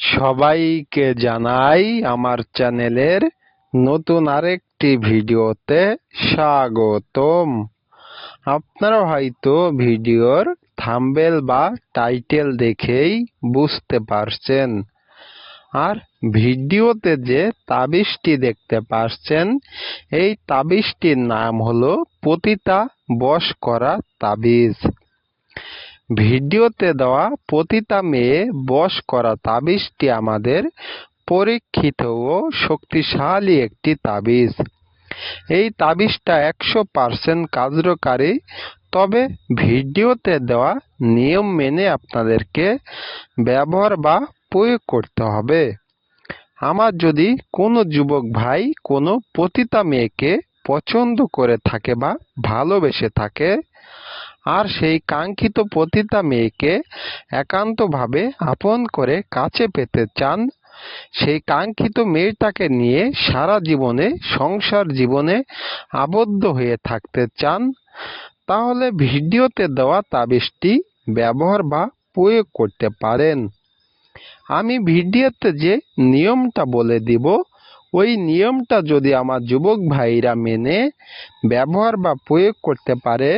সবাইকে জানাই আমার চ্যানেলের নতুন আরেকটি ভিডিওতে স্বাগতম। আপনারা হয়তো ভিডিওর থাম্বেল বা টাইটেল দেখেই বুঝতে পারছেন। আর ভিডিওতে যে তাবিজটি দেখতে পাচ্ছেন এই তাবিজটির নাম হলো পতিতা বশ করা তাবিজ। ভিডিওতে দেওয়া পতিতা মেয়ে বশ করা তাবিজটি আমাদের পরীক্ষিত ও শক্তিশালী একটি তাবিজ। এই তাবিজটা একশো পার্সেন্ট কার্যকারী। তবে ভিডিওতে দেওয়া নিয়ম মেনে আপনাদেরকে ব্যবহার বা প্রয়োগ করতে হবে। আমার যদি কোনো যুবক ভাই কোনো পতিতা মেয়েকে পছন্দ করে থাকে বা ভালোবেসে থাকে আর সেই কাঙ্ক্ষিত পতিতা মেয়েকে একান্তভাবে আপন করে কাছে পেতে চান, সেই কাঙ্ক্ষিত মেয়েটাকে নিয়ে সারা জীবনে, সংসার জীবনে আবদ্ধ হয়ে থাকতে চান, তাহলে ভিডিওতে দেওয়া তাবিজটি ব্যবহার বা প্রয়োগ করতে পারেন। আমি ভিডিওতে যে নিয়মটা বলে দিব, ওই নিয়মটা যদি আমার যুবক ভাইরা মেনে, ব্যবহার বা প্রয়োগ করতে পারে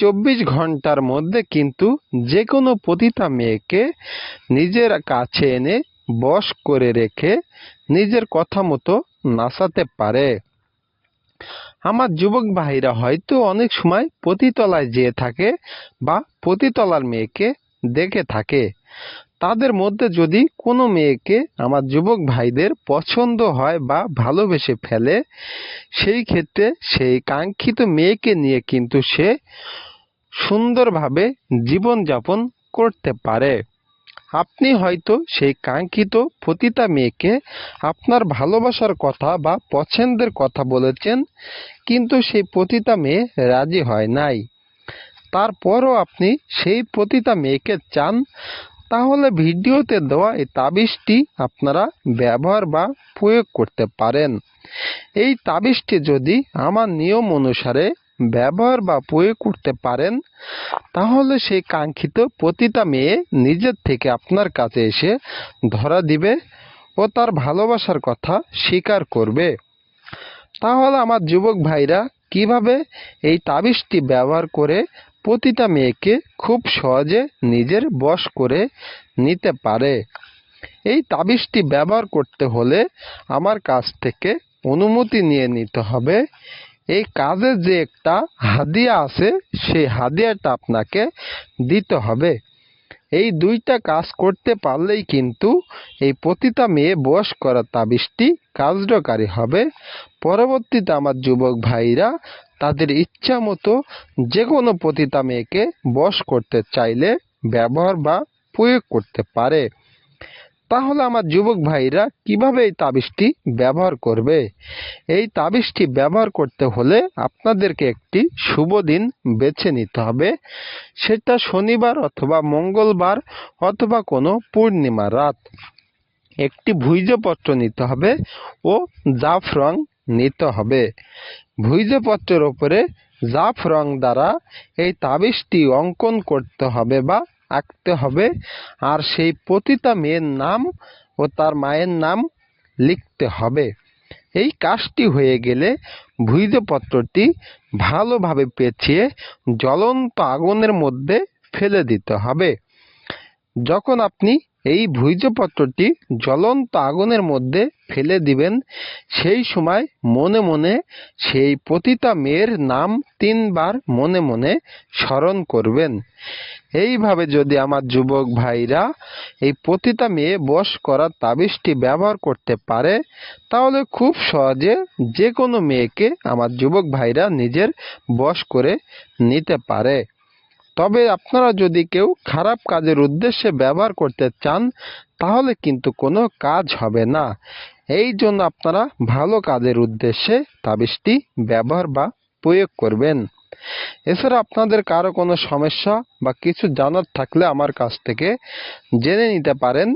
চব্বিশ ঘণ্টার মধ্যে কিন্তু যে কোনো পতিতা মেয়েকে নিজের কাছে এনে বশ করে রেখে নিজের কথা মতো নাচাতে পারে। আমার যুবক ভাইরা হয়তো অনেক সময় পতিতলায় যেয়ে থাকে বা পতিতলার মেয়েকে দেখে থাকে। তাদের মধ্যে যদি কোনো মেয়েকে আমার যুবক ভাইদের পছন্দ হয় বা ভালোবেসে ফেলে, সেই ক্ষেত্রে সেই কাঙ্ক্ষিত মেয়েকে নিয়ে কিন্তু সে সুন্দরভাবে জীবনযাপন করতে পারে। আপনি হয়তো সেই কাঙ্ক্ষিত পতিতা মেয়েকে আপনার ভালোবাসার কথা বা পছন্দের কথা বলেছেন, কিন্তু সেই পতিতা মেয়ে রাজি হয় নাই। তারপরও আপনি সেই পতিতা মেয়েকে চান, তাহলে ভিডিওতে দেওয়া এই তাবিজটি আপনারা ব্যবহার বা প্রয়োগ করতে পারেন। এই তাবিজটি যদি আমার নিয়ম অনুসারে ব্যবহার বা প্রয়োগ করতে পারেন, তাহলে সেই কাঙ্ক্ষিত প্রতিটা মেয়ে নিজের থেকে আপনার কাছে এসে ধরা দিবে ও তার ভালোবাসার কথা স্বীকার করবে। তাহলে আমার যুবক ভাইরা, কীভাবে এই তাবিজটি ব্যবহার করে প্রতিটা মেয়েকে খুব সহজে নিজের বশ করে নিতে পারে? এই তাবিজটি ব্যবহার করতে হলে আমার কাছ থেকে অনুমতি নিয়ে নিতে হবে। এই কাজের যে একটা হাদিয়া আছে, সেই হাদিয়াটা আপনাকে দিতে হবে। এই দুইটা কাজ করতে পারলেই কিন্তু এই পতিতা মেয়ে বস করা তাবিজটি কার্যকারী হবে। পরবর্তীতে আমার যুবক ভাইরা তাদের ইচ্ছা মতো যে কোনো পতিতা মেয়েকে বশ করতে চাইলে ব্যবহার বা প্রয়োগ করতে পারে। তাহলে আমার যুবক ভাইরা কীভাবে এই তাবিজটি ব্যবহার করবে? এই তাবিজটি ব্যবহার করতে হলে আপনাদেরকে একটি শুভ দিন বেছে নিতে হবে। সেটা শনিবার অথবা মঙ্গলবার অথবা কোনো পূর্ণিমা রাত। একটি ভুইজপত্র নিতে হবে ও জাফরং নিতে হবে। ভুইজপত্রের ওপরে জাফ রং দ্বারা এই তাবিজটি অঙ্কন করতে হবে বা আঁকতে হবে। আর সেই পতিতা মেয়ের নাম ও তার মায়ের নাম লিখতে হবে। এই কাজটি হয়ে গেলে ভুইজপত্রটি ভালোভাবে পেঁচিয়ে জ্বলন্ত আগুনের মধ্যে ফেলে দিতে হবে। যখন আপনি এই ভুইজপত্রটি জ্বলন্ত আগুনের মধ্যে ফেলে দিবেন। সেই সময় মনে মনে সেই পতিতা মেয়ের নাম তিনবার মনে মনে স্মরণ করবেন। এইভাবে যদি আমার যুবক ভাইরা এই পতিতা মেয়ে বশ করার তাবিজটি ব্যবহার করতে পারে, তাহলে খুব সহজে যে কোনো মেয়েকে আমার যুবক ভাইরা নিজের বশ করে নিতে পারে। তবে আপনারা যদি কেউ খারাপ কাজের উদ্দেশ্যে ব্যবহার করতে চান, তাহলে কিন্তু কোনো কাজ হবে না। এই জন্য আপনারা ভালো কাজের উদ্দেশ্যে তাবিজটি ব্যবহার বা প্রয়োগ করবেন। এছাড়া আপনাদের কারও কোনো সমস্যা বা কিছু জানার থাকলে আমার কাছ থেকে জেনে নিতে পারেন।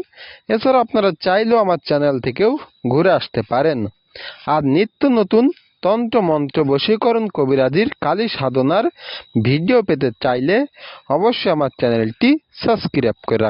এছাড়া আপনারা চাইলেও আমার চ্যানেল থেকেও ঘুরে আসতে পারেন। আর নিত্য নতুন তন্ত্র মন্ত্র বশীকরণ কবিরাজির কালী সাধনার ভিডিও পেতে চাইলে অবশ্যই আমার চ্যানেলটি সাবস্ক্রাইব করে